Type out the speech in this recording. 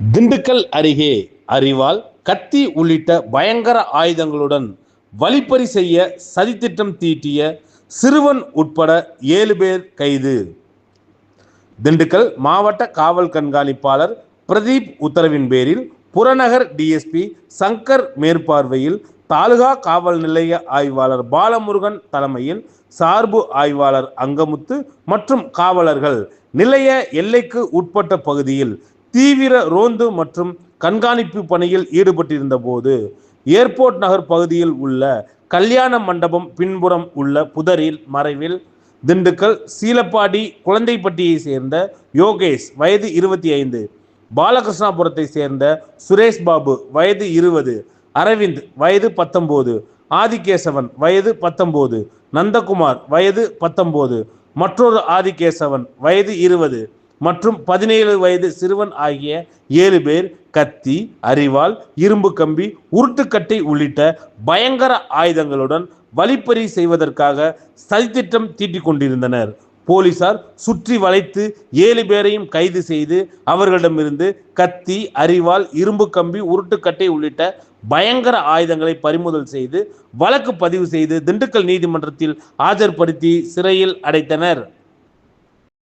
திண்டுக்கல் அருகே அறிவால் கத்தி உள்ளிட்ட பயங்கர ஆயுதங்களுடன் வழிப்பறி செய்ய சதித்திட்டம் தீட்டிய சிறுவன் உட்பட ஏழு பேர் கைது. திண்டுக்கல் மாவட்ட காவல் கண்காணிப்பாளர் பிரதீப் உத்தரவின் பேரில் புறநகர் டிஎஸ்பி சங்கர் மேற்பார்வையில் தாலுகா காவல் நிலைய ஆய்வாளர் பாலமுருகன் தலைமையில் சார்பு ஆய்வாளர் அங்கமுத்து மற்றும் காவலர்கள் நிலைய எல்லைக்கு உட்பட்ட பகுதியில் தீவிர ரோந்து மற்றும் கண்காணிப்பு பணியில் ஈடுபட்டிருந்த போது ஏர்போர்ட் நகர் பகுதியில் உள்ள கல்யாண மண்டபம் பின்புறம் உள்ள புதரில் மறைவில் திண்டுக்கல் சீலப்பாடி குழந்தைப்பட்டியை சேர்ந்த யோகேஷ் வயது இருபத்தி ஐந்து பாலகிருஷ்ணாபுரத்தை சேர்ந்த சுரேஷ் பாபு வயது இருபது அரவிந்த் வயது பத்தொம்போது ஆதிகேசவன் வயது பத்தொம்போது நந்தகுமார் வயது பத்தொம்போது மற்றொரு ஆதிகேசவன் வயது இருபது மற்றும் பதினேழு வயது சிறுவன் ஆகிய ஏழு பேர் கத்தி அரிவாள் இரும்பு கம்பி உருட்டுக்கட்டை உள்ளிட்ட பயங்கர ஆயுதங்களுடன் வழிப்பறி செய்வதற்காக சதித்திட்டம் தீட்டிக் கொண்டிருந்தனர். போலீசார் சுற்றி வளைத்து ஏழு பேரையும் கைது செய்து அவர்களிடமிருந்து கத்தி அரிவாள் இரும்பு கம்பி உருட்டுக்கட்டை உள்ளிட்ட பயங்கர ஆயுதங்களை பறிமுதல் செய்து வழக்கு பதிவு செய்து திண்டுக்கல் நீதிமன்றத்தில் ஆஜர்படுத்தி சிறையில் அடைத்தனர்.